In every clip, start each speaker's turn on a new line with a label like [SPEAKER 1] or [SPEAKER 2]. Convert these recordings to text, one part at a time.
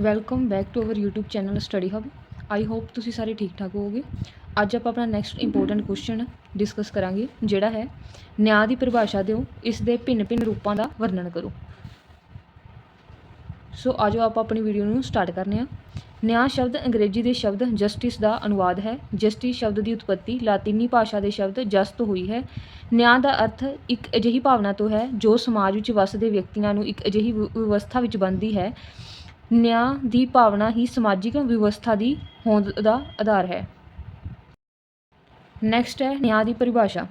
[SPEAKER 1] Welcome back to our YouTube channel study hub I hope ਤੁਸੀਂ ਸਾਰੇ ਠੀਕ ਠਾਕ ਹੋਵੋਗੇ। ਅੱਜ ਆਪਾਂ ਆਪਣਾ ਨੈਕਸਟ ਇੰਪੋਰਟੈਂਟ ਕੁਐਸਚਨ ਡਿਸਕਸ ਕਰਾਂਗੇ, ਜਿਹੜਾ ਹੈ, ਨਿਆਂ ਦੀ ਪਰਿਭਾਸ਼ਾ ਦਿਓ, ਇਸ ਦੇ ਭਿੰਨ-ਭਿੰਨ ਰੂਪਾਂ ਦਾ ਵਰਣਨ ਕਰੋ। ਸੋ ਆਜੋ ਆਪਾਂ ਆਪਣੀ ਵੀਡੀਓ ਨੂੰ ਸਟਾਰਟ ਕਰਨੇ ਆ ਨਿਆਂ ਸ਼ਬਦ ਅੰਗਰੇਜ਼ੀ ਦੇ ਸ਼ਬਦ ਜਸਟਿਸ ਦਾ ਅਨੁਵਾਦ ਹੈ। ਜਸਟਿਸ ਸ਼ਬਦ ਦੀ ਉਤਪਤੀ ਲਾਤੀਨੀ ਭਾਸ਼ਾ ਦੇ ਸ਼ਬਦ ਜਸ ਤੋਂ ਹੋਈ ਹੈ। ਨਿਆਂ ਦਾ ਅਰਥ ਇੱਕ ਅਜਿਹੀ ਭਾਵਨਾ ਤੋਂ ਹੈ, ਜੋ ਸਮਾਜ ਵਿੱਚ ਵਸਦੇ ਵਿਅਕਤੀਆਂ ਨੂੰ ਇੱਕ ਅਜਿਹੀ ਵਿਵਸਥਾ ਵਿੱਚ ਬੰਨ੍ਹਦੀ ਹੈ। ਨਿਆਂ ਦੀ ਭਾਵਨਾ ਹੀ ਸਮਾਜਿਕ ਵਿਵਸਥਾ ਦੀ ਹੋਂਦ ਦਾ ਆਧਾਰ ਹੈ। ਨੈਕਸਟ ਹੈ ਨਿਆਂ ਦੀ ਪਰਿਭਾਸ਼ਾ।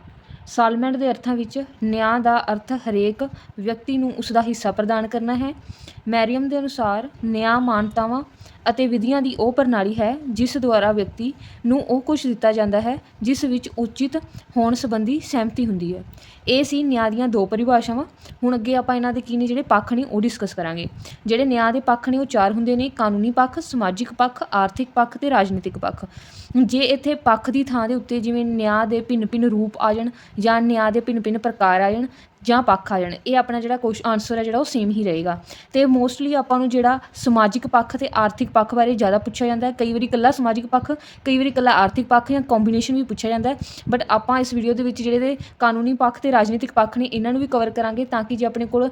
[SPEAKER 1] ਸਾਲਮੈਂਟ ਦੇ ਅਰਥਾਂ ਵਿੱਚ ਨਿਆਂ ਦਾ ਅਰਥ ਹਰੇਕ ਵਿਅਕਤੀ ਨੂੰ ਉਸ ਦਾ ਹਿੱਸਾ ਪ੍ਰਦਾਨ ਕਰਨਾ ਹੈ। ਮੈਰੀਅਮ ਦੇ ਅਨੁਸਾਰ ਨਿਆਂ ਮਾਨਤਾਵਾਂ ਅਤੇ ਵਿਧੀਆਂ ਦੀ ਉਹ ਪ੍ਰਣਾਲੀ ਹੈ ਜਿਸ ਦੁਆਰਾ ਵਿਅਕਤੀ ਨੂੰ ਉਹ ਕੁਛ ਦਿੱਤਾ ਜਾਂਦਾ ਹੈ, ਜਿਸ ਵਿੱਚ ਉਚਿਤ ਹੋਣ ਸੰਬੰਧੀ ਸਹਿਮਤੀ ਹੁੰਦੀ ਹੈ। ਇਹ ਸੀ ਨਿਆਂ ਦੀਆਂ ਦੋ ਪਰਿਭਾਸ਼ਾਵਾਂ। ਹੁਣ ਅੱਗੇ ਆਪਾਂ ਇਹਨਾਂ ਦੇ ਕੀ ਨੇ, ਜਿਹੜੇ ਪੱਖ ਨੇ ਉਹ ਡਿਸਕਸ ਕਰਾਂਗੇ। ਜਿਹੜੇ ਨਿਆਂ ਦੇ ਪੱਖ ਨੇ ਉਹ ਚਾਰ ਹੁੰਦੇ ਨੇ, ਕਾਨੂੰਨੀ ਪੱਖ, ਸਮਾਜਿਕ ਪੱਖ, ਆਰਥਿਕ ਪੱਖ ਤੇ ਰਾਜਨੀਤਿਕ ਪੱਖ। ਜੇ ਇੱਥੇ ਪੱਖ ਦੀ ਥਾਂ ਦੇ ਉੱਤੇ ਜਿਵੇਂ ਨਿਆਂ ਦੇ ਭਿੰਨ-ਭਿੰਨ ਰੂਪ ਆ ਜਾਣ ਜਾਂ ਨਿਆਂ ਦੇ ਭਿੰਨ-ਭਿੰਨ ਪ੍ਰਕਾਰ ਆ ਜਾਣ ਜਾਂ ਪੱਖ ਆ ਜਾਣ। ਇਹ ਆਪਣਾ ਜਿਹੜਾ ਕੁਸ਼ ਆਨਸਰ ਹੈ ਜਿਹੜਾ ਉਹ ਸੇਮ ਹੀ ਰਹੇਗਾ। ਤੇ ਮੋਸਟਲੀ ਆਪਾਂ ਨੂੰ ਜਿਹੜਾ ਸਮਾਜਿਕ ਪੱਖ ਤੇ ਆਰਥਿਕ ਪੱਖ ਬਾਰੇ ਜ਼ਿਆਦਾ ਪੁੱਛਿਆ ਜਾਂਦਾ ਹੈ। ਕਈ ਵਾਰੀ ਇਕੱਲਾ ਸਮਾਜਿਕ ਪੱਖ, ਕਈ ਵਾਰੀ ਇਕੱਲਾ ਆਰਥਿਕ ਪੱਖ ਜਾਂ ਕੰਬੀਨੇਸ਼ਨ ਵੀ ਪੁੱਛਿਆ ਜਾਂਦਾ ਹੈ। ਬਟ ਆਪਾਂ ਇਸ ਵੀਡੀਓ ਦੇ ਵਿੱਚ ਜਿਹੜੇ ਦੇ ਕਾਨੂੰਨੀ ਪੱਖ ਤੇ ਰਾਜਨੀਤਿਕ ਪੱਖ ਨੇ, ਇਹਨਾਂ ਨੂੰ ਵੀ ਕਵਰ ਕਰਾਂਗੇ ਤਾਂ ਕਿ ਜੇ ਆਪਣੇ ਕੋਲ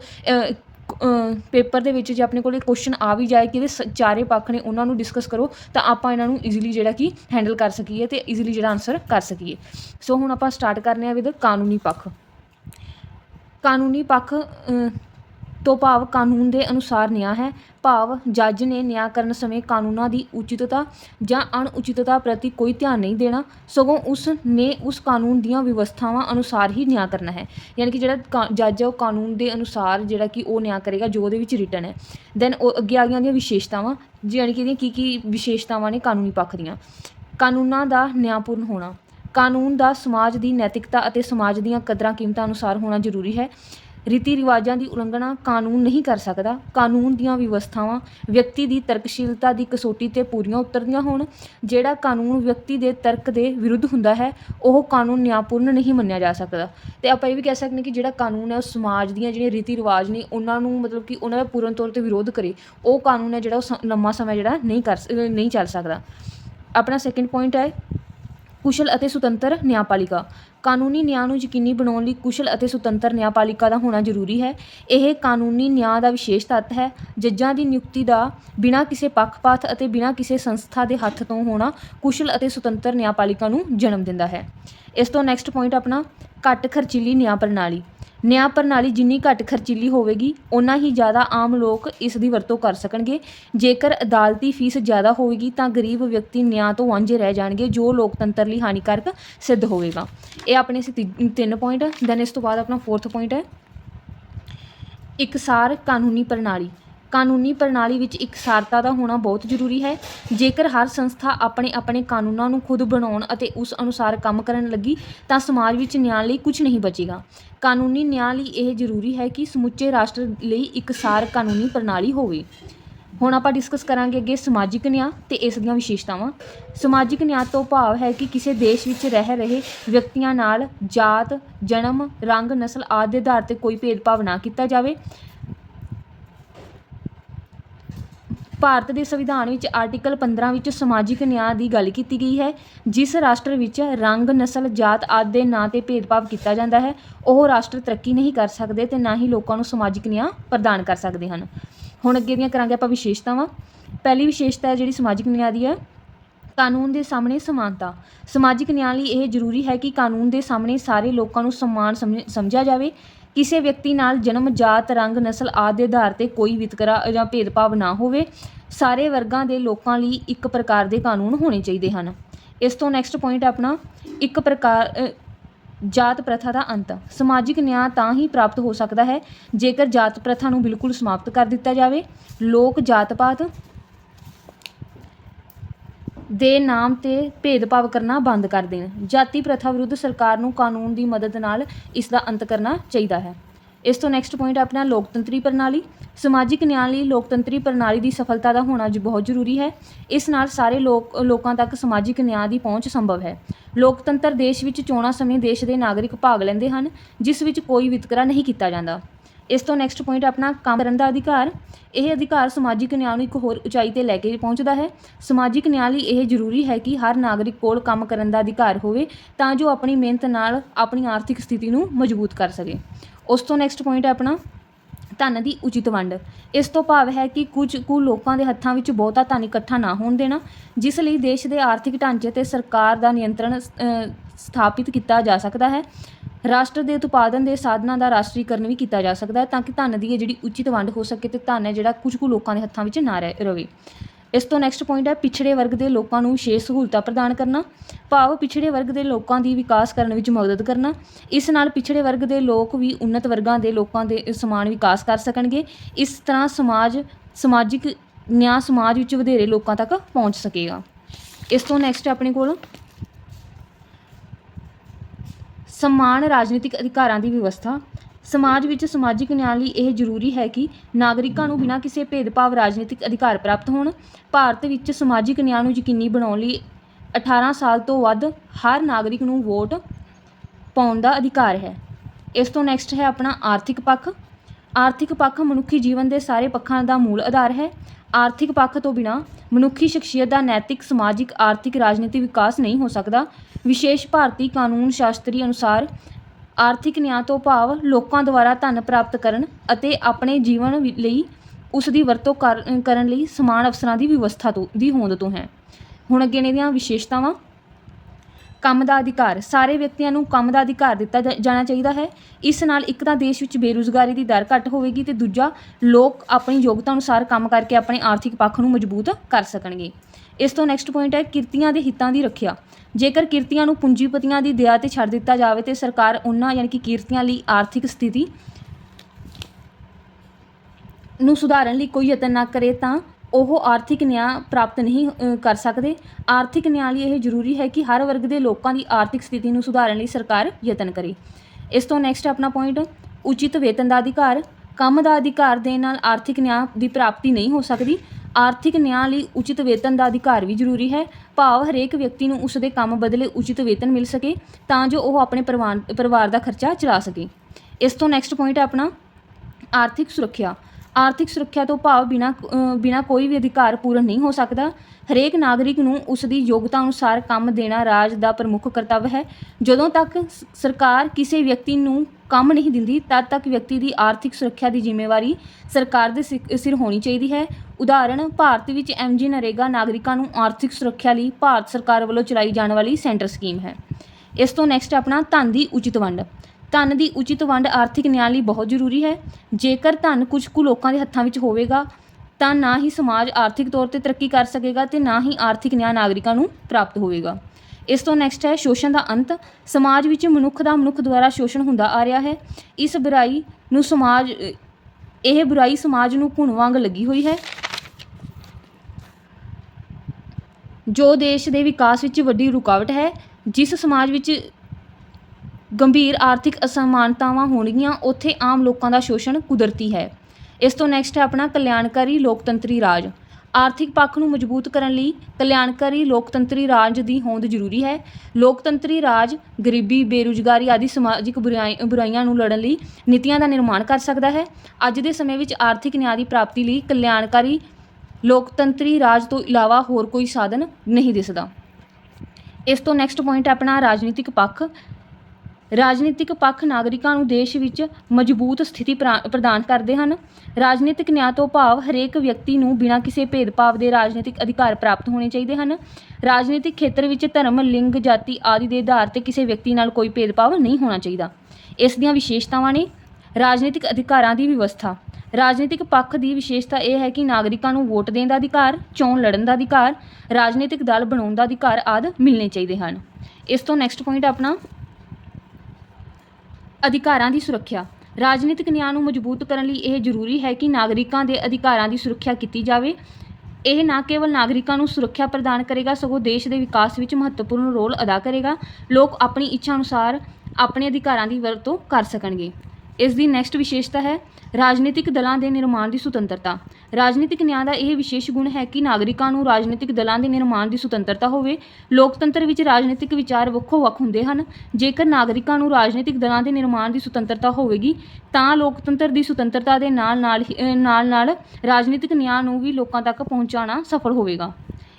[SPEAKER 1] ਪੇਪਰ ਦੇ ਵਿੱਚ ਜੇ ਆਪਣੇ ਕੋਲ ਕੁਐਸਚਨ ਆ ਵੀ ਜਾਏ ਕਿ ਇਹਦੇ ਸ- ਚਾਰੇ ਪੱਖ ਨੇ, ਉਹਨਾਂ ਨੂੰ ਡਿਸਕਸ ਕਰੋ, ਤਾਂ ਆਪਾਂ ਇਹਨਾਂ ਨੂੰ ਈਜ਼ੀਲੀ ਜਿਹੜਾ ਕਿ ਹੈਂਡਲ ਕਰ ਸਕੀਏ ਤੇ ਈਜ਼ੀਲੀ ਜਿਹੜਾ ਆਨਸਰ ਕਰ ਸਕੀਏ। ਸੋ ਹੁਣ ਆਪਾਂ ਸਟਾਰਟ ਕਰਨੇ ਆ ਵਿਦ ਕਾਨੂੰਨੀ ਪੱਖ। ਕਾਨੂੰਨੀ ਪੱਖ ਤੋਂ ਭਾਵ ਕਾਨੂੰਨ ਦੇ ਅਨੁਸਾਰ ਨਿਆਂ ਹੈ। ਭਾਵ ਜੱਜ ਨੇ ਨਿਆਂ ਕਰਨ ਸਮੇਂ ਕਾਨੂੰਨਾਂ ਦੀ ਉਚਿਤਤਾ ਜਾਂ ਅਣਉਚਿਤਤਾ ਪ੍ਰਤੀ ਕੋਈ ਧਿਆਨ ਨਹੀਂ ਦੇਣਾ। ਸਗੋਂ ਉਸ ਨੇ ਉਸ ਕਾਨੂੰਨ ਦੀਆਂ ਵਿਵਸਥਾਵਾਂ ਅਨੁਸਾਰ ਹੀ ਨਿਆਂ ਕਰਨਾ ਹੈ। ਯਾਨੀ ਕਿ ਜਿਹੜਾ ਕਾ- ਜੱਜ ਹੈ ਉਹ ਕਾਨੂੰਨ ਦੇ ਅਨੁਸਾਰ ਜਿਹੜਾ ਕਿ ਉਹ ਨਿਆਂ ਕਰੇਗਾ, ਜੋ ਉਹਦੇ ਵਿੱਚ ਰਿਟਨ ਹੈ। ਦੈਨ ਉਹ ਅੱਗੇ ਆ ਗਈਆਂ ਉਹਦੀਆਂ ਵਿਸ਼ੇਸ਼ਤਾਵਾਂ, ਯਾਨੀ ਕਿ ਇਹਦੀਆਂ ਕੀ ਕੀ ਵਿਸ਼ੇਸ਼ਤਾਵਾਂ ਨੇ ਕਾਨੂੰਨੀ ਪੱਖ ਦੀਆਂ। ਕਾਨੂੰਨਾਂ ਦਾ ਨਿਆਂਪੂਰਨ ਹੋਣਾ। ਕਾਨੂੰਨ ਦਾ, ਸਮਾਜ ਦੀ ਨੈਤਿਕਤਾ ਅਤੇ ਸਮਾਜ ਦੀਆਂ ਕਦਰਾਂ ਕੀਮਤਾਂ ਅਨੁਸਾਰ ਹੋਣਾ ਜ਼ਰੂਰੀ ਹੈ। ਰੀਤੀ ਰਿਵਾਜਾਂ ਦੀ ਉਲੰਘਣਾ ਕਾਨੂੰਨ ਨਹੀਂ ਕਰ ਸਕਦਾ। ਕਾਨੂੰਨ ਦੀਆਂ ਵਿਵਸਥਾਵਾਂ ਵਿਅਕਤੀ ਦੀ ਤਰਕਸ਼ੀਲਤਾ ਦੀ ਕਸੌਟੀ ਤੇ ਪੂਰੀਆਂ ਉਤਰਦੀਆਂ ਹੋਣ। ਜਿਹੜਾ ਕਾਨੂੰਨ ਵਿਅਕਤੀ ਦੇ ਤਰਕ ਦੇ ਵਿਰੁੱਧ ਹੁੰਦਾ ਹੈ, ਉਹ ਕਾਨੂੰਨ ਨਿਆਂਪੂਰਨ ਨਹੀਂ ਮੰਨਿਆ ਜਾ ਸਕਦਾ। ਤੇ ਆਪਾਂ ਇਹ ਵੀ ਕਹਿ ਸਕਦੇ ਹਾਂ ਕਿ ਜਿਹੜਾ ਕਾਨੂੰਨ ਹੈ, ਉਹ ਸਮਾਜ ਦੀਆਂ ਜਿਹੜੀਆਂ ਰੀਤੀ ਰਿਵਾਜ ਨੇ, ਉਹਨਾਂ ਨੂੰ ਮਤਲਬ ਕਿ ਉਹਨਾਂ ਦਾ ਪੂਰਨ ਤੌਰ ਤੇ ਵਿਰੋਧ ਕਰੇ। ਉਹ ਕਾਨੂੰਨ ਹੈ ਜਿਹੜਾ ਉਹ ਸ- ਲੰਮਾ ਸਮਾਂ ਜਿਹੜਾ ਨਹੀਂ ਕਰ ਸ- ਨਹੀਂ ਚੱਲ ਸਕਦਾ। ਆਪਣਾ ਸੈਕੰਡ ਪੁਆਇੰਟ ਹੈ ਕੁਸ਼ਲ ਅਤੇ ਸੁਤੰਤਰ ਨਿਆਂਪਾਲਿਕਾ। ਕਾਨੂੰਨੀ ਨਿਆਂ ਨੂੰ ਯਕੀਨੀ ਬਣਾਉਣ ਲਈ ਕੁਸ਼ਲ ਅਤੇ ਸੁਤੰਤਰ ਨਿਆਂਪਾਲਿਕਾ ਦਾ ਹੋਣਾ ਜ਼ਰੂਰੀ ਹੈ। ਇਹ ਕਾਨੂੰਨੀ ਨਿਆਂ ਦਾ ਵਿਸ਼ੇਸ਼ ਤੱਤ ਹੈ। ਜੱਜਾਂ ਦੀ ਨਿਯੁਕਤੀ ਦਾ ਬਿਨਾਂ ਕਿਸੇ ਪੱਖਪਾਤ ਅਤੇ ਬਿਨਾਂ ਕਿਸੇ ਸੰਸਥਾ ਦੇ ਹੱਥ ਤੋਂ ਹੋਣਾ ਕੁਸ਼ਲ ਅਤੇ ਸੁਤੰਤਰ ਨਿਆਂਪਾਲਿਕਾ ਨੂੰ ਜਨਮ ਦਿੰਦਾ ਹੈ। ਇਸ ਤੋਂ ਨੈਕਸਟ ਪੁਆਇੰਟ ਆਪਣਾ ਘੱਟ ਖਰਚੀਲੀ ਨਿਆਂ ਪ੍ਰਣਾਲੀ। ਨਿਆਂ ਪ੍ਰਣਾਲੀ ਜਿੰਨੀ ਘੱਟ ਖਰਚੀਲੀ ਹੋਵੇਗੀ ਉਨਾ ਹੀ ਜ਼ਿਆਦਾ ਆਮ ਲੋਕ ਇਸ ਦੀ ਵਰਤੋਂ ਕਰ ਸਕਣਗੇ। ਜੇਕਰ ਅਦਾਲਤੀ ਫੀਸ ਜ਼ਿਆਦਾ ਹੋਵੇਗੀ, ਤਾਂ ਗਰੀਬ ਵਿਅਕਤੀ ਨਿਆਂ ਤੋਂ ਵਾਂਝੇ ਰਹਿ ਜਾਣਗੇ, ਜੋ ਲੋਕਤੰਤਰ ਲਈ ਹਾਨੀਕਾਰਕ ਸਿੱਧ ਹੋਵੇਗਾ। ਇਹ ਆਪਣੇ ਸੀ ਤਿੰਨ ਪੁਆਇੰਟ ਦੈਨ ਇਸ ਤੋਂ ਬਾਅਦ ਆਪਣਾ ਫੋਰਥ ਪੁਆਇੰਟ ਹੈ। ਇਕਸਾਰ ਕਾਨੂੰਨੀ ਪ੍ਰਣਾਲੀ। ਕਾਨੂੰਨੀ ਪ੍ਰਣਾਲੀ ਵਿੱਚ ਇਕਸਾਰਤਾ ਦਾ ਹੋਣਾ ਬਹੁਤ ਜ਼ਰੂਰੀ ਹੈ। ਜੇਕਰ ਹਰ ਸੰਸਥਾ ਆਪਣੇ ਆਪਣੇ ਕਾਨੂੰਨਾਂ ਨੂੰ ਖੁਦ ਬਣਾਉਣ ਅਤੇ ਉਸ ਅਨੁਸਾਰ ਕੰਮ ਕਰਨ ਲੱਗੀ, ਤਾਂ ਸਮਾਜ ਵਿੱਚ ਨਿਆਂ ਲਈ ਕੁਝ ਨਹੀਂ ਬਚੇਗਾ। ਕਾਨੂੰਨੀ ਨਿਆਂ ਲਈ ਇਹ ਜ਼ਰੂਰੀ ਹੈ ਕਿ ਸਮੁੱਚੇ ਰਾਸ਼ਟਰ ਲਈ ਇਕਸਾਰ ਕਾਨੂੰਨੀ ਪ੍ਰਣਾਲੀ ਹੋਵੇ। ਹੁਣ ਆਪਾਂ ਡਿਸਕਸ ਕਰਾਂਗੇ ਅੱਗੇ ਸਮਾਜਿਕ ਨਿਆਂ ਤੇ ਇਸ ਦੀਆਂ ਵਿਸ਼ੇਸ਼ਤਾਵਾਂ। ਸਮਾਜਿਕ ਨਿਆਂ ਤੋਂ ਭਾਵ ਹੈ ਕਿ ਕਿਸੇ ਦੇਸ਼ ਵਿੱਚ ਰਹਿ ਰਹੇ ਵਿਅਕਤੀਆਂ ਨਾਲ ਜਾਤ, ਜਨਮ, ਰੰਗ, ਨਸਲ ਆਦਿ ਦੇ ਆਧਾਰ ਤੇ ਕੋਈ ਭੇਦਭਾਵ ਨਾ ਕੀਤਾ ਜਾਵੇ। ਭਾਰਤ ਦੇ ਸੰਵਿਧਾਨ ਵਿੱਚ ਆਰਟੀਕਲ 15 ਵਿੱਚ ਸਮਾਜਿਕ ਨਿਆਂ ਦੀ ਗੱਲ ਕੀਤੀ ਗਈ ਹੈ, ਜਿਸ ਰਾਸ਼ਟਰ ਵਿੱਚ ਰੰਗ, ਨਸਲ, ਜਾਤ ਆਦਿ ਦੇ ਨਾਂ ਤੇ ਭੇਦਭਾਵ ਕੀਤਾ ਜਾਂਦਾ ਹੈ, ਉਹ ਰਾਸ਼ਟਰ ਤਰੱਕੀ ਨਹੀਂ ਕਰ ਸਕਦੇ ਤੇ ਨਾ ਹੀ ਲੋਕਾਂ ਨੂੰ ਸਮਾਜਿਕ ਨਿਆਂ ਪ੍ਰਦਾਨ ਕਰ ਸਕਦੇ ਹਨ। ਹੁਣ ਅੱਗੇ ਦੀਆਂ ਕਰਾਂਗੇ ਆਪਾਂ ਵਿਸ਼ੇਸ਼ਤਾਵਾਂ। ਪਹਿਲੀ ਵਿਸ਼ੇਸ਼ਤਾ ਹੈ ਜਿਹੜੀ ਸਮਾਜਿਕ ਨਿਆਂ ਦੀ ਹੈ, ਕਾਨੂੰਨ ਦੇ ਸਾਹਮਣੇ ਸਮਾਨਤਾ। ਸਮਾਜਿਕ ਨਿਆਂ ਲਈ ਇਹ ਜ਼ਰੂਰੀ ਹੈ ਕਿ ਕਾਨੂੰਨ ਦੇ ਸਾਹਮਣੇ ਸਾਰੇ ਲੋਕਾਂ ਨੂੰ ਸਮਾਨ ਸਮਝਿਆ ਜਾਵੇ। ਕਿਸੇ ਵਿਅਕਤੀ ਨਾਲ ਜਨਮ, ਜਾਤ, ਰੰਗ, ਨਸਲ ਆਦਿ ਦੇ ਆਧਾਰ ਤੇ ਕੋਈ ਵਿਤਕਰਾ ਜਾਂ ਭੇਦਭਾਵ ਨਾ ਹੋਵੇ, ਸਾਰੇ ਵਰਗਾਂ ਦੇ ਲੋਕਾਂ ਲਈ ਇੱਕ ਪ੍ਰਕਾਰ ਦੇ ਕਾਨੂੰਨ ਹੋਣੇ ਚਾਹੀਦੇ ਹਨ। ਇਸ ਤੋਂ ਨੈਕਸਟ ਪੁਆਇੰਟ ਆਪਣਾ, ਇੱਕ ਪ੍ਰਕਾਰ ਜਾਤ ਪ੍ਰਥਾ ਦਾ ਅੰਤ। ਸਮਾਜਿਕ ਨਿਆਂ ਤਾਂ ਹੀ ਪ੍ਰਾਪਤ ਹੋ ਸਕਦਾ ਹੈ ਜੇਕਰ ਜਾਤ ਪ੍ਰਥਾ ਨੂੰ ਬਿਲਕੁਲ ਸਮਾਪਤ ਕਰ ਦਿੱਤਾ ਜਾਵੇ। ਲੋਕ ਜਾਤ-ਪਾਤ ਦੇ ਨਾਮ ਤੇ ਭੇਦਭਾਵ ਕਰਨਾ ਬੰਦ ਕਰ ਦੇਣ। ਜਾਤੀ ਪ੍ਰਥਾ ਵਿਰੁੱਧ ਸਰਕਾਰ ਨੂੰ ਕਾਨੂੰਨ ਦੀ ਮਦਦ ਨਾਲ ਇਸ ਦਾ ਅੰਤ ਕਰਨਾ ਚਾਹੀਦਾ ਹੈ। ਇਸ ਤੋਂ ਨੈਕਸਟ ਪੁਆਇੰਟ ਆਪਣਾ ਲੋਕਤੰਤਰੀ ਪ੍ਰਣਾਲੀ। ਸਮਾਜਿਕ ਨਿਆਂ ਲਈ ਲੋਕਤੰਤਰੀ ਪ੍ਰਣਾਲੀ ਦੀ ਸਫਲਤਾ ਦਾ ਹੋਣਾ ਜ ਬਹੁਤ ਜ਼ਰੂਰੀ ਹੈ। ਇਸ ਨਾਲ ਸਾਰੇ ਲੋਕ ਲੋਕਾਂ ਤੱਕ ਸਮਾਜਿਕ ਨਿਆਂ ਦੀ ਪਹੁੰਚ ਸੰਭਵ ਹੈ। ਲੋਕਤੰਤਰ ਦੇਸ਼ ਵਿੱਚ ਚੋਣਾਂ ਸਮੇਂ ਦੇਸ਼ ਦੇ ਨਾਗਰਿਕ ਭਾਗ ਲੈਂਦੇ ਹਨ, ਜਿਸ ਵਿੱਚ ਕੋਈ ਵਿਤਕਰਾ ਨਹੀਂ ਕੀਤਾ ਜਾਂਦਾ। ਇਸ ਤੋਂ ਨੈਕਸਟ ਪੁਆਇੰਟ ਆਪਣਾ ਕੰਮ ਕਰਨ ਦਾ ਅਧਿਕਾਰ। ਇਹ ਅਧਿਕਾਰ ਸਮਾਜਿਕ ਨਿਆਂ ਨੂੰ ਇੱਕ ਹੋਰ ਉਚਾਈ ਤੇ ਲੈ ਕੇ ਪਹੁੰਚਦਾ ਹੈ। ਸਮਾਜਿਕ ਨਿਆਂ ਲਈ ਇਹ ਜ਼ਰੂਰੀ ਹੈ ਕਿ ਹਰ ਨਾਗਰਿਕ ਕੋਲ ਕੰਮ ਕਰਨ ਦਾ ਅਧਿਕਾਰ ਹੋਵੇ ਤਾਂ ਜੋ ਆਪਣੀ ਮਿਹਨਤ ਨਾਲ ਆਪਣੀ ਆਰਥਿਕ ਸਥਿਤੀ ਨੂੰ ਮਜ਼ਬੂਤ ਕਰ ਸਕੇ। ਉਸ ਤੋਂ ਨੈਕਸਟ ਪੁਆਇੰਟ ਹੈ ਆਪਣਾ ਧਨ ਦੀ ਉਚਿਤ ਵੰਡ। ਇਸ ਤੋਂ ਭਾਵ ਹੈ ਕਿ ਕੁਝ ਕੁ ਲੋਕਾਂ ਦੇ ਹੱਥਾਂ ਵਿੱਚ ਬਹੁਤਾ ਧਨ ਇਕੱਠਾ ਨਾ ਹੋਣ ਦੇਣਾ, ਜਿਸ ਲਈ ਦੇਸ਼ ਦੇ ਆਰਥਿਕ ਢਾਂਚੇ ਤੇ ਸਰਕਾਰ ਦਾ ਨਿਯੰਤਰਣ ਸਥਾਪਿਤ ਕੀਤਾ ਜਾ ਸਕਦਾ ਹੈ। ਰਾਸ਼ਟਰ ਦੇ ਉਤਪਾਦਨ ਦੇ ਸਾਧਨਾਂ ਦਾ ਰਾਸ਼ਟਰੀਕਰਨ ਵੀ ਕੀਤਾ ਜਾ ਸਕਦਾ ਹੈ ਤਾਂ ਕਿ ਧਨ ਦੀ ਇਹ ਜਿਹੜੀ ਉਚਿਤ ਵੰਡ ਹੋ ਸਕੇ ਤੇ ਧਨ ਹੈ ਜਿਹੜਾ ਕੁਝ ਕੁ ਲੋਕਾਂ ਦੇ ਹੱਥਾਂ ਵਿੱਚ ਨਾ ਰਹਿ ਰਵੇ। ਇਸ ਤੋਂ ਨੈਕਸਟ ਪੁਆਇੰਟ ਹੈ ਪਿਛੜੇ ਵਰਗ ਦੇ ਲੋਕਾਂ ਨੂੰ ਵਿਸ਼ੇਸ਼ ਸਹੂਲਤਾਂ ਪ੍ਰਦਾਨ ਕਰਨਾ, ਭਾਵ ਪਿਛੜੇ ਵਰਗ ਦੇ ਲੋਕਾਂ ਦੀ ਵਿਕਾਸ ਕਰਨ ਵਿੱਚ ਮਦਦ ਕਰਨਾ। ਇਸ ਨਾਲ ਪਿਛੜੇ ਵਰਗ ਦੇ ਲੋਕ ਵੀ ਉન્નਤ ਵਰਗਾਂ ਦੇ ਲੋਕਾਂ ਦੇ ਸਮਾਨ ਵਿਕਾਸ ਕਰ ਸਕਣਗੇ। ਇਸ ਤਰ੍ਹਾਂ ਸਮਾਜ, ਸਮਾਜਿਕ, ਨਿਆਂ ਸਮਾਜ ਵਿੱਚ ਵਧੇਰੇ ਲੋਕਾਂ ਤੱਕ ਪਹੁੰਚ ਸਕੇਗਾ। ਇਸ ਤੋਂ ਨੈਕਸਟ ਆਪਣੇ ਕੋਲ ਸਮਾਨ ਰਾਜਨੀਤਿਕ ਅਧਿਕਾਰਾਂ ਦੀ ਵਿਵਸਥਾ। ਸਮਾਜ ਵਿੱਚ ਸਮਾਜਿਕ ਨਿਆਂ ਲਈ ਇਹ ਜ਼ਰੂਰੀ ਹੈ ਕਿ ਨਾਗਰਿਕਾਂ ਨੂੰ ਬਿਨਾਂ ਕਿਸੇ ਭੇਦਭਾਵ ਰਾਜਨੀਤਿਕ ਅਧਿਕਾਰ ਪ੍ਰਾਪਤ ਹੋਣ। ਭਾਰਤ ਵਿੱਚ ਸਮਾਜਿਕ ਨਿਆਂ ਨੂੰ ਯਕੀਨੀ ਬਣਾਉਣ ਲਈ 18 ਸਾਲ ਤੋਂ ਵੱਧ ਹਰ ਨਾਗਰਿਕ ਨੂੰ ਵੋਟ ਪਾਉਣ ਦਾ ਅਧਿਕਾਰ ਹੈ। ਇਸ ਤੋਂ ਨੈਕਸਟ ਹੈ ਆਪਣਾ ਆਰਥਿਕ ਪੱਖ। ਆਰਥਿਕ ਪੱਖ ਮਨੁੱਖੀ ਜੀਵਨ ਦੇ ਸਾਰੇ ਪੱਖਾਂ ਦਾ ਮੂਲ ਆਧਾਰ ਹੈ। ਆਰਥਿਕ ਪੱਖ ਤੋਂ ਬਿਨਾ ਮਨੁੱਖੀ ਸ਼ਖਸੀਅਤ ਦਾ ਨੈਤਿਕ, ਸਮਾਜਿਕ, ਆਰਥਿਕ, ਰਾਜਨੀਤਿਕ ਵਿਕਾਸ ਨਹੀਂ ਹੋ ਸਕਦਾ। ਵਿਸ਼ੇਸ਼ ਭਾਰਤੀ ਕਾਨੂੰਨ ਸ਼ਾਸਤਰੀ ਅਨੁਸਾਰ ਆਰਥਿਕ ਨਿਆਂ ਤੋਂ ਭਾਵ ਲੋਕਾਂ ਦੁਆਰਾ ਧਨ ਪ੍ਰਾਪਤ ਕਰਨ ਅਤੇ ਆਪਣੇ ਜੀਵਨ ਲਈ ਉਸ ਦੀ ਵਰਤੋਂ ਕਰ- ਕਰਨ ਲਈ ਸਮਾਨ ਅਵਸਰਾਂ ਦੀ ਵਿਵਸਥਾ ਤੋਂ, ਦੀ ਹੋਂਦ ਤੋਂ ਹੈ। ਹੁਣ ਅੱਗੇ ਨੇ ਦੀਆਂ ਵਿਸ਼ੇਸ਼ਤਾਵਾਂ। ਕੰਮ ਦਾ ਅਧਿਕਾਰ, ਸਾਰੇ ਵਿਅਕਤੀਆਂ ਨੂੰ ਕੰਮ ਦਾ ਅਧਿਕਾਰ ਦਿੱਤਾ ਜਾ- ਜਾਣਾ ਚਾਹੀਦਾ ਹੈ। ਇਸ ਨਾਲ ਇੱਕ ਤਾਂ ਦੇਸ਼ ਵਿੱਚ ਬੇਰੁਜ਼ਗਾਰੀ ਦੀ ਦਰ ਘੱਟ ਹੋਵੇਗੀ ਤੇ ਦੂਜਾ ਲੋਕ ਆਪਣੀ ਯੋਗਤਾ ਅਨੁਸਾਰ ਕੰਮ ਕਰਕੇ ਆਪਣੇ ਆਰਥਿਕ ਪੱਖ ਨੂੰ ਮਜ਼ਬੂਤ ਕਰ ਸਕਣਗੇ। ਇਸ ਤੋਂ ਨੈਕਸਟ ਪੁਆਇੰਟ ਹੈ ਕਿਰਤੀਆਂ ਦੇ ਹਿੱਤਾਂ ਦੀ ਰੱਖਿਆ। ਜੇਕਰ ਕਿਰਤੀਆਂ ਨੂੰ ਪੂੰਜੀਪਤੀਆਂ ਦੀ ਦਇਆ ਤੇ ਛੱਡ ਦਿੱਤਾ ਜਾਵੇ ਤੇ ਸਰਕਾਰ ਉਹਨਾਂ ਯਾਨੀ ਕਿ ਕਿਰਤੀਆਂ ਲਈ ਆਰਥਿਕ ਸਥਿਤੀ ਨੂੰ ਸੁਧਾਰਨ ਲਈ ਕੋਈ ਯਤਨ ਨਾ ਕਰੇ ਤਾਂ ਉਹ ਆਰਥਿਕ ਨਿਆਂ ਪ੍ਰਾਪਤ ਨਹੀਂ ਕਰ ਸਕਦੇ। ਆਰਥਿਕ ਨਿਆਂ ਲਈ ਇਹ ਜ਼ਰੂਰੀ ਹੈ ਕਿ ਹਰ ਵਰਗ ਦੇ ਲੋਕਾਂ ਦੀ ਆਰਥਿਕ ਸਥਿਤੀ ਨੂੰ ਸੁਧਾਰਨ ਲਈ ਸਰਕਾਰ ਯਤਨ ਕਰੇ। ਇਸ ਤੋਂ ਨੈਕਸਟ ਆਪਣਾ ਪੁਆਇੰਟ ਉਚਿਤ ਵੇਤਨ ਦਾ ਅਧਿਕਾਰ। ਕੰਮ ਦਾ ਅਧਿਕਾਰ ਦੇਣ ਨਾਲ ਆਰਥਿਕ ਨਿਆਂ ਦੀ ਪ੍ਰਾਪਤੀ ਨਹੀਂ ਹੋ ਸਕਦੀ। ਆਰਥਿਕ ਨਿਆਂ ਲਈ ਉਚਿਤ ਵੇਤਨ ਦਾ ਅਧਿਕਾਰ ਵੀ ਜ਼ਰੂਰੀ ਹੈ। ਭਾਵ ਹਰੇਕ ਵਿਅਕਤੀ ਨੂੰ ਉਸ ਦੇ ਕੰਮ ਬਦਲੇ ਉਚਿਤ ਵੇਤਨ ਮਿਲ ਸਕੇ, ਤਾਂ ਜੋ ਉਹ ਆਪਣੇ ਪਰਿਵਾਰ ਪਰਿਵਾਰ ਦਾ ਖਰਚਾ ਚਲਾ ਸਕੇ। ਇਸ ਤੋਂ ਨੈਕਸਟ ਪੁਆਇੰਟ ਹੈ ਆਪਣਾ ਆਰਥਿਕ ਸੁਰੱਖਿਆ। ਆਰਥਿਕ ਸੁਰੱਖਿਆ ਤੋਂ ਭਾਵ ਬਿਨਾ ਬਿਨਾ ਕੋਈ ਵੀ ਅਧਿਕਾਰ ਪੂਰਨ ਨਹੀਂ ਹੋ ਸਕਦਾ। ਹਰੇਕ ਨਾਗਰਿਕ ਨੂੰ ਉਸ ਦੀ ਯੋਗਤਾ ਅਨੁਸਾਰ ਕੰਮ ਦੇਣਾ ਰਾਜ ਦਾ ਪ੍ਰਮੁੱਖ ਕਰਤੱਵ ਹੈ। ਜਦੋਂ ਤੱਕ ਸਰਕਾਰ ਕਿਸੇ ਵਿਅਕਤੀ ਨੂੰ ਕੰਮ ਨਹੀਂ ਦਿੰਦੀ, ਤਦ ਤੱਕ ਵਿਅਕਤੀ ਦੀ ਆਰਥਿਕ ਸੁਰੱਖਿਆ ਦੀ ਜ਼ਿੰਮੇਵਾਰੀ ਸਰਕਾਰ ਦੇ ਸਿ- ਸਿਰ ਹੋਣੀ ਚਾਹੀਦੀ ਹੈ। ਉਦਾਹਰਣ ਭਾਰਤ ਵਿੱਚ ਐਮਜੀ ਨਰੇਗਾ ਨਾਗਰਿਕਾਂ ਨੂੰ ਆਰਥਿਕ ਸੁਰੱਖਿਆ ਲਈ ਭਾਰਤ ਸਰਕਾਰ ਵੱਲੋਂ ਚਲਾਈ ਜਾਣ ਵਾਲੀ ਸੈਂਟਰ ਸਕੀਮ ਹੈ। ਇਸ ਤੋਂ ਨੈਕਸਟ ਆਪਣਾ ਧਨ ਦੀ ਉਚਿਤ ਵੰਡ। ਧਨ ਦੀ ਉਚਿਤ ਵੰਡ ਆਰਥਿਕ ਨਿਆਂ ਲਈ ਬਹੁਤ ਜ਼ਰੂਰੀ ਹੈ। ਜੇਕਰ ਧਨ ਕੁਝ ਕੁ ਲੋਕਾਂ ਦੇ ਹੱਥਾਂ ਵਿੱਚ ਹੋਵੇਗਾ, ਤਾਂ ਨਾ ਹੀ ਸਮਾਜ ਆਰਥਿਕ ਤੌਰ ਤੇ ਤਰੱਕੀ ਕਰ ਸਕੇਗਾ ਤੇ ਨਾ ਹੀ ਆਰਥਿਕ ਨਿਆਂ ਨਾਗਰਿਕਾਂ ਨੂੰ ਪ੍ਰਾਪਤ ਹੋਵੇਗਾ। ਇਸ ਤੋਂ ਨੈਕਸਟ ਹੈ, ਸ਼ੋਸ਼ਣ ਦਾ ਅੰਤ। ਸਮਾਜ ਵਿੱਚ ਮਨੁੱਖ ਦਾ ਮਨੁੱਖ ਦੁਆਰਾ ਸ਼ੋਸ਼ਣ ਹੁੰਦਾ ਆ ਰਿਹਾ ਹੈ। ਇਸ ਬੁਰਾਈ ਨੂੰ ਸਮਾਜ, ਇਹ ਬੁਰਾਈ ਸਮਾਜ ਨੂੰ ਘੁਣ ਵਾਂਗ ਲੱਗੀ ਹੋਈ ਹੈ। ਜੋ ਦੇਸ਼ ਦੇ ਵਿਕਾਸ ਵਿੱਚ ਵੱਡੀ ਰੁਕਾਵਟ ਹੈ, ਜਿਸ ਸਮਾਜ ਵਿੱਚ ਗੰਭੀਰ ਆਰਥਿਕ ਅਸਮਾਨਤਾਵਾਂ ਹੋਣਗੀਆਂ, ਉੱਥੇ ਆਮ ਲੋਕਾਂ ਦਾ ਸ਼ੋਸ਼ਣ ਕੁਦਰਤੀ ਹੈ। ਇਸ ਤੋਂ ਨੈਕਸਟ ਹੈ ਆਪਣਾ ਕਲਿਆਣਕਾਰੀ ਲੋਕਤੰਤਰੀ ਰਾਜ। ਆਰਥਿਕ ਪੱਖ ਨੂੰ ਮਜ਼ਬੂਤ ਕਰਨ ਲਈ ਕਲਿਆਣਕਾਰੀ ਲੋਕਤੰਤਰੀ ਰਾਜ ਦੀ ਹੋਂਦ ਜ਼ਰੂਰੀ ਹੈ। ਲੋਕਤੰਤਰੀ ਰਾਜ ਗਰੀਬੀ, ਬੇਰੁਜ਼ਗਾਰੀ ਆਦਿ ਸਮਾਜਿਕ ਬੁਰਾਈ- ਬੁਰਾਈਆਂ ਨੂੰ ਲੜਨ ਲਈ ਨੀਤੀਆਂ ਦਾ ਨਿਰਮਾਣ ਕਰ ਸਕਦਾ ਹੈ। ਅੱਜ ਦੇ ਸਮੇਂ ਵਿੱਚ ਆਰਥਿਕ ਨਿਆਂ ਦੀ ਪ੍ਰਾਪਤੀ ਲਈ ਕਲਿਆਣਕਾਰੀ ਲੋਕਤੰਤਰੀ ਰਾਜ ਤੋਂ ਇਲਾਵਾ ਹੋਰ ਕੋਈ ਸਾਧਨ ਨਹੀਂ ਦਿਸਦਾ। ਇਸ ਤੋਂ ਨੈਕਸਟ ਪੁਆਇੰਟ ਆਪਣਾ ਰਾਜਨੀਤਿਕ ਪੱਖ। ਰਾਜਨੀਤਿਕ ਪੱਖ ਨਾਗਰਿਕਾਂ ਨੂੰ ਦੇਸ਼ ਵਿੱਚ ਮਜ਼ਬੂਤ ਸਥਿਤੀ ਪ੍ਰਾ- ਪ੍ਰਦਾਨ ਕਰਦੇ ਹਨ। ਰਾਜਨੀਤਿਕ ਨਿਆਂ ਤੋਂ ਭਾਵ ਹਰੇਕ ਵਿਅਕਤੀ ਨੂੰ ਬਿਨਾਂ ਕਿਸੇ ਭੇਦਭਾਵ ਦੇ ਰਾਜਨੀਤਿਕ ਅਧਿਕਾਰ ਪ੍ਰਾਪਤ ਹੋਣੇ ਚਾਹੀਦੇ ਹਨ। ਰਾਜਨੀਤਿਕ ਖੇਤਰ ਵਿੱਚ ਧਰਮ, ਲਿੰਗ, ਜਾਤੀ ਆਦਿ ਦੇ ਆਧਾਰ ਤੇ ਕਿਸੇ ਵਿਅਕਤੀ ਨਾਲ ਕੋਈ ਭੇਦਭਾਵ ਨਹੀਂ ਹੋਣਾ ਚਾਹੀਦਾ। ਇਸ ਦੀਆਂ ਵਿਸ਼ੇਸ਼ਤਾਵਾਂ ਨੇ ਰਾਜਨੀਤਿਕ ਅਧਿਕਾਰਾਂ ਦੀ ਵਿਵਸਥਾ। ਰਾਜਨੀਤਿਕ ਪੱਖ ਦੀ ਵਿਸ਼ੇਸ਼ਤਾ ਇਹ ਹੈ ਕਿ ਨਾਗਰਿਕਾਂ ਨੂੰ ਵੋਟ ਦੇਣ ਦਾ ਅਧਿਕਾਰ, ਚੋਣ ਲੜਨ ਦਾ ਅਧਿਕਾਰ, ਰਾਜਨੀਤਿਕ ਦਲ ਬਣਾਉਣ ਦਾ ਅਧਿਕਾਰ ਆਦਿ ਮਿਲਣੇ ਚਾਹੀਦੇ ਹਨ। ਇਸ ਤੋਂ ਨੈਕਸਟ ਪੁਆਇੰਟ ਆਪਣਾ ਅਧਿਕਾਰਾਂ ਦੀ ਸੁਰੱਖਿਆ। ਰਾਜਨੀਤਿਕ ਨਿਆਂ ਨੂੰ ਮਜ਼ਬੂਤ ਕਰਨ ਲਈ ਇਹ ਜ਼ਰੂਰੀ ਹੈ ਕਿ ਨਾਗਰਿਕਾਂ ਦੇ ਅਧਿਕਾਰਾਂ ਦੀ ਸੁਰੱਖਿਆ ਕੀਤੀ ਜਾਵੇ। ਇਹ ਨਾ ਕੇਵਲ ਨਾਗਰਿਕਾਂ ਨੂੰ ਸੁਰੱਖਿਆ ਪ੍ਰਦਾਨ ਕਰੇਗਾ, ਸਗੋਂ ਦੇਸ਼ ਦੇ ਵਿਕਾਸ ਵਿੱਚ ਮਹੱਤਵਪੂਰਨ ਰੋਲ ਅਦਾ ਕਰੇਗਾ। ਲੋਕ ਆਪਣੀ ਇੱਛਾ ਅਨੁਸਾਰ ਆਪਣੇ ਅਧਿਕਾਰਾਂ ਦੀ ਵਰਤੋਂ ਕਰ ਸਕਣਗੇ। ਇਸ ਦੀ ਨੈਕਸਟ ਵਿਸ਼ੇਸ਼ਤਾ ਹੈ ਰਾਜਨੀਤਿਕ ਦਲਾਂ ਦੇ ਨਿਰਮਾਣ ਦੀ ਸੁਤੰਤਰਤਾ। ਰਾਜਨੀਤਿਕ ਨਿਆਂ ਦਾ ਇਹ ਵਿਸ਼ੇਸ਼ ਗੁਣ ਹੈ ਕਿ ਨਾਗਰਿਕਾਂ ਨੂੰ ਰਾਜਨੀਤਿਕ ਦਲਾਂ ਦੇ ਨਿਰਮਾਣ ਦੀ ਸੁਤੰਤਰਤਾ ਹੋਵੇ। ਲੋਕਤੰਤਰ ਵਿੱਚ ਰਾਜਨੀਤਿਕ ਵਿਚਾਰ ਵੱਖੋ-ਵੱਖ ਹੁੰਦੇ ਹਨ। ਜੇਕਰ ਨਾਗਰਿਕਾਂ ਨੂੰ ਰਾਜਨੀਤਿਕ ਦਲਾਂ ਦੇ ਨਿਰਮਾਣ ਦੀ ਸੁਤੰਤਰਤਾ ਹੋਵੇਗੀ, ਤਾਂ ਲੋਕਤੰਤਰ ਦੀ ਸੁਤੰਤਰਤਾ ਦੇ ਨਾਲ-ਨਾਲ ਹੀ- ਨਾਲ-ਨਾਲ ਰਾਜਨੀਤਿਕ ਨਿਆਂ ਨੂੰ ਵੀ ਲੋਕਾਂ ਤੱਕ ਪਹੁੰਚਾਉਣਾ ਸਫਲ ਹੋਵੇਗਾ।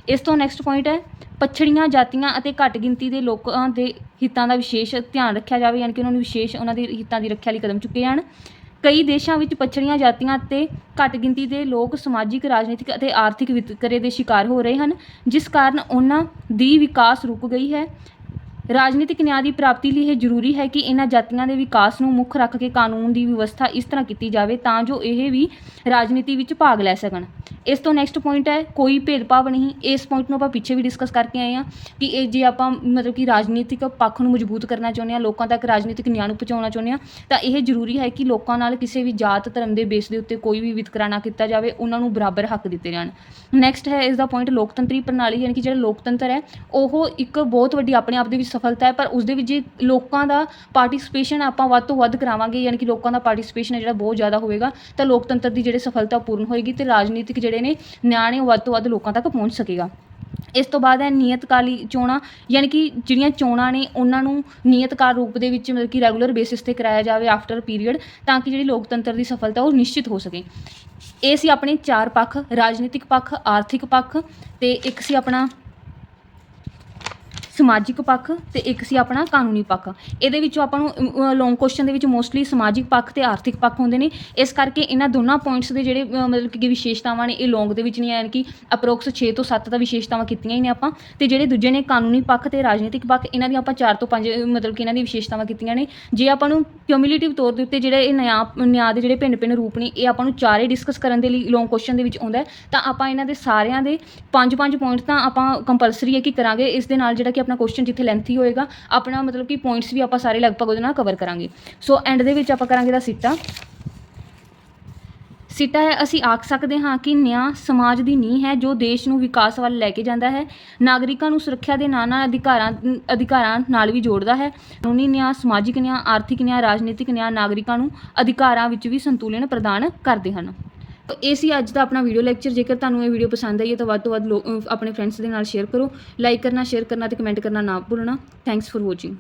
[SPEAKER 1] ਇਸ ਤੋਂ ਨੈਕਸਟ ਪੁਆਇੰਟ ਹੈ, ਪਛੜੀਆਂ ਜਾਤੀਆਂ ਅਤੇ ਘੱਟ ਗਿਣਤੀ ਦੇ ਲੋਕਾਂ ਦੇ ਹਿੱਤਾਂ ਦਾ ਵਿਸ਼ੇਸ਼ ਧਿਆਨ ਰੱਖਿਆ ਜਾਵੇ, ਯਾਨੀ ਕਿ ਉਹਨਾਂ ਨੂੰ ਵਿਸ਼ੇਸ਼ ਉਹਨਾਂ ਦੇ ਹਿੱਤਾਂ ਦੀ ਰੱਖਿਆ ਲਈ ਕਦਮ ਚੁੱਕੇ ਜਾਣ। ਕਈ ਦੇਸ਼ਾਂ ਵਿੱਚ ਪਛੜੀਆਂ ਜਾਤੀਆਂ ਅਤੇ ਘੱਟ ਗਿਣਤੀ ਦੇ ਲੋਕ ਸਮਾਜਿਕ, ਰਾਜਨੀਤਿਕ ਅਤੇ ਆਰਥਿਕ ਵਿਤਕਰੇ ਦੇ ਸ਼ਿਕਾਰ ਹੋ ਰਹੇ ਹਨ, ਜਿਸ ਕਾਰਨ ਉਹਨਾਂ ਦੀ ਵਿਕਾਸ ਰੁਕ ਗਈ ਹੈ। ਰਾਜਨੀਤਿਕ ਨਿਆਂ ਦੀ ਪ੍ਰਾਪਤੀ ਲਈ ਇਹ ਜ਼ਰੂਰੀ ਹੈ ਕਿ ਇਹਨਾਂ ਜਾਤੀਆਂ ਦੇ ਵਿਕਾਸ ਨੂੰ ਮੁੱਖ ਰੱਖ ਕੇ ਕਾਨੂੰਨ ਦੀ ਵਿਵਸਥਾ ਇਸ ਤਰ੍ਹਾਂ ਕੀਤੀ ਜਾਵੇ ਤਾਂ ਜੋ ਇਹ ਵੀ ਰਾਜਨੀਤੀ ਵਿੱਚ ਭਾਗ ਲੈ ਸਕਣ। ਇਸ ਤੋਂ ਨੈਕਸਟ ਪੁਆਇੰਟ ਹੈ, ਕੋਈ ਭੇਦਭਾਵ ਨਹੀਂ। ਇਸ ਪੁਆਇੰਟ ਨੂੰ ਆਪਾਂ ਪਿੱਛੇ ਵੀ ਡਿਸਕਸ ਕਰਕੇ ਆਏ ਹਾਂ ਕਿ ਇਹ ਜੇ ਆਪਾਂ ਮਤਲਬ ਕਿ ਰਾਜਨੀਤਿਕ ਪੱਖ ਨੂੰ ਮਜ਼ਬੂਤ ਕਰਨਾ ਚਾਹੁੰਦੇ ਹਾਂ, ਲੋਕਾਂ ਤੱਕ ਰਾਜਨੀਤਿਕ ਨਿਆਂ ਨੂੰ ਪਹੁੰਚਾਉਣਾ ਚਾਹੁੰਦੇ ਹਾਂ, ਤਾਂ ਇਹ ਜ਼ਰੂਰੀ ਹੈ ਕਿ ਲੋਕਾਂ ਨਾਲ ਕਿਸੇ ਵੀ ਜਾਤ, ਧਰਮ ਦੇ ਬੇਸ ਦੇ ਉੱਤੇ ਕੋਈ ਵੀ ਵਿਤਕਰਾ ਨਾ ਕੀਤਾ ਜਾਵੇ, ਉਹਨਾਂ ਨੂੰ ਬਰਾਬਰ ਹੱਕ ਦਿੱਤੇ ਜਾਣ। ਨੈਕਸਟ ਹੈ, ਇਸ ਦਾ ਪੁਆਇੰਟ ਲੋਕਤੰਤਰੀ ਪ੍ਰਣਾਲੀ, ਯਾਨੀ ਕਿ ਜਿਹੜਾ ਲੋਕਤੰਤਰ ਹੈ, ਉਹ ਇੱਕ ਬਹੁਤ ਵੱਡੀ ਆਪਣੇ ਆਪ ਦੇ ਵਿੱਚ ਸਫਲਤਾ ਹੈ, ਪਰ ਉਸ ਦੇ ਵਿੱਚ ਜੇ ਲੋਕਾਂ ਦਾ ਪਾਰਟਿਸਿਪੇਸ਼ਨ ਆਪਾਂ ਵੱਧ ਤੋਂ ਵੱਧ ਕਰਾਵਾਂਗੇ, ਯਾਨੀ ਕਿ ਲੋਕਾਂ ਦਾ ਪਾਰਟਿਸਿਪੇਸ਼ਨ ਹੈ ਜਿਹੜਾ ਬਹੁਤ ਜ਼ਿਆਦਾ ਹੋਵੇਗਾ, ਤਾਂ ਲੋਕਤੰਤਰ ਦੀ ਜਿਹੜੇ ਸਫਲਤਾ ਪੂਰਨ ਹੋਏਗੀ ਤੇ ਰਾਜਨੀਤਿਕ ਜਿਹੜੇ ਨੇ ਨਿਆਂ ਨੇ ਉਹ ਵੱਧ ਤੋਂ ਵੱਧ ਲੋਕਾਂ ਤੱਕ ਪਹੁੰਚ ਸਕੇਗਾ। ਇਸ ਤੋਂ ਬਾਅਦ ਹੈ ਨਿਯਤਕਾਲੀ ਚੋਣਾਂ, ਯਾਨੀ ਕਿ ਜਿਹੜੀਆਂ ਚੋਣਾਂ ਨੇ ਉਹਨਾਂ ਨੂੰ ਨਿਯਤਕਾਰ ਰੂਪ ਦੇ ਵਿੱਚ ਮਤਲਬ ਕਿ ਰੈਗੂਲਰ ਬੇਸਿਸ ਤੇ ਕਰਾਇਆ ਜਾਵੇ ਆਫਟਰ ਪੀਰੀਅਡ ਤਾਂ ਕਿ ਜਿਹੜੀ ਲੋਕਤੰਤਰ ਦੀ ਸਫਲਤਾ ਉਹ ਨਿਸ਼ਚਿਤ ਹੋ ਸਕੇ। ਇਹ ਸੀ ਆਪਣੇ ਚਾਰ ਪੱਖ, ਰਾਜਨੀਤਿਕ ਪੱਖ, ਆਰਥਿਕ ਪੱਖ, ਤੇ ਇੱਕ ਸੀ ਆਪਣਾ ਸਮਾਜਿਕ ਪੱਖ ਤੇ ਇੱਕ ਸੀ ਆਪਣਾ ਕਾਨੂੰਨੀ ਪੱਖ। ਇਹਦੇ ਵਿੱਚੋਂ ਆਪਾਂ ਨੂੰ ਲੌਂਗ ਕੁਐਸਚਨ ਦੇ ਵਿੱਚ ਮੋਸਟਲੀ ਸਮਾਜਿਕ ਪੱਖ ਤੇ ਆਰਥਿਕ ਪੱਖ ਹੁੰਦੇ ਨੇ। ਇਸ ਕਰਕੇ ਇਹਨਾਂ ਦੋਨਾਂ ਪੁਆਇੰਟਸ ਦੇ ਜਿਹੜੇ ਮਤਲਬ ਕਿ ਵਿਸ਼ੇਸ਼ਤਾਵਾਂ ਨੇ, ਇਹ ਲੌਂਗ ਦੇ ਵਿੱਚ ਨਹੀਂ ਆਣ ਕਿ ਅਪਰੋਕਸ 6 ਤੋਂ 7 ਦਾ ਵਿਸ਼ੇਸ਼ਤਾਵਾਂ ਕੀਤੀਆਂ ਹੀ ਨੇ ਆਪਾਂ। ਤੇ ਜਿਹੜੇ ਦੂਜੇ ਨੇ ਕਾਨੂੰਨੀ ਪੱਖ ਤੇ ਰਾਜਨੀਤਿਕ ਪੱਖ, ਇਹਨਾਂ ਦੀਆਂ ਆਪਾਂ 4 ਤੋਂ 5 ਮਤਲਬ ਕਿ ਇਹਨਾਂ ਦੀ ਵਿਸ਼ੇਸ਼ਤਾਵਾਂ ਕੀਤੀਆਂ ਨੇ। ਜੇ ਆਪਾਂ ਨੂੰ ਕਿਊਮੂਲੇਟਿਵ ਤੌਰ ਦੇ ਉੱਤੇ ਜਿਹੜੇ ਇਹ ਨਿਆਂ ਨਿਆਂ ਦੇ ਜਿਹੜੇ ਭਿੰਨ ਭਿੰਨ ਰੂਪ ਨੇ, ਇਹ ਆਪਾਂ ਨੂੰ ਚਾਰੇ ਡਿਸਕਸ ਕਰਨ ਦੇ ਲਈ ਲੌਂਗ ਕੁਐਸਚਨ ਦੇ ਵਿੱਚ ਆਉਂਦਾ ਤਾਂ ਆਪਾਂ ਇਹਨਾਂ ਦੇ ਸਾਰਿਆਂ ਦੇ ਪੰਜ ਪੰਜ ਪੁਆਇੰਟ ਤਾਂ ਆਪਾਂ ਕੰਪਲਸਰੀ ਹੈ ਕਿ ਕਰਾਂਗੇ। ਇਸ ਦੇ ਨਾਲ ਜਿਹੜਾ ਕਿ ਆਪਣਾ ਕੁਐਸਚਨ ਜਿੱਥੇ ਲੈਂਥੀ ਹੋਏਗਾ, ਆਪਣਾ ਮਤਲਬ ਕਿ ਪੁਆਇੰਟਸ ਵੀ ਆਪਾਂ ਸਾਰੇ ਲਗਭਗ ਉਹਦੇ ਨਾਲ ਕਵਰ ਕਰਾਂਗੇ। ਸੋ ਐਂਡ ਦੇ ਵਿੱਚ ਆਪਾਂ ਕਰਾਂਗੇ ਦਾ ਸਿੱਟਾ। ਸਿੱਟਾ ਹੈ, ਅਸੀਂ ਆਖ ਸਕਦੇ ਹਾਂ ਕਿ ਨਿਆਂ ਸਮਾਜ ਦੀ ਨੀਂਹ ਹੈ, ਜੋ ਦੇਸ਼ ਨੂੰ ਵਿਕਾਸ ਵੱਲ ਲੈ ਕੇ ਜਾਂਦਾ ਹੈ। ਨਾਗਰਿਕਾਂ ਨੂੰ ਸੁਰੱਖਿਆ ਦੇ ਨਾਲ ਨਾਲ ਅਧਿਕਾਰਾਂ ਅਧਿਕਾਰਾਂ ਨਾਲ ਵੀ ਜੋੜਦਾ ਹੈ। ਕਾਨੂੰਨੀ ਨਿਆਂ, ਸਮਾਜਿਕ ਨਿਆਂ, ਆਰਥਿਕ ਨਿਆਂ, ਰਾਜਨੀਤਿਕ ਨਿਆਂ ਨਾਗਰਿਕਾਂ ਨੂੰ ਅਧਿਕਾਰਾਂ ਵਿੱਚ ਵੀ ਸੰਤੁਲਨ ਪ੍ਰਦਾਨ ਕਰਦੇ ਹਨ। ਇਹ ਸੀ ਅੱਜ ਦਾ ਆਪਣਾ ਵੀਡੀਓ ਲੈਕਚਰ ਜੇਕਰ ਤੁਹਾਨੂੰ ਇਹ ਵੀਡੀਓ ਪਸੰਦ ਆਈ ਹੈ ਤਾਂ ਵੱਧ ਤੋਂ ਵੱਧ ਲੋ- ਆਪਣੇ ਫਰੈਂਡਸ ਦੇ ਨਾਲ ਸ਼ੇਅਰ ਕਰੋ। ਲਾਈਕ ਕਰਨਾ ਸ਼ੇਅਰ ਕਰਨਾ ਤੇ ਕਮੈਂਟ ਕਰਨਾ ਨਾ ਭੁੱਲਣਾ। Thanks for watching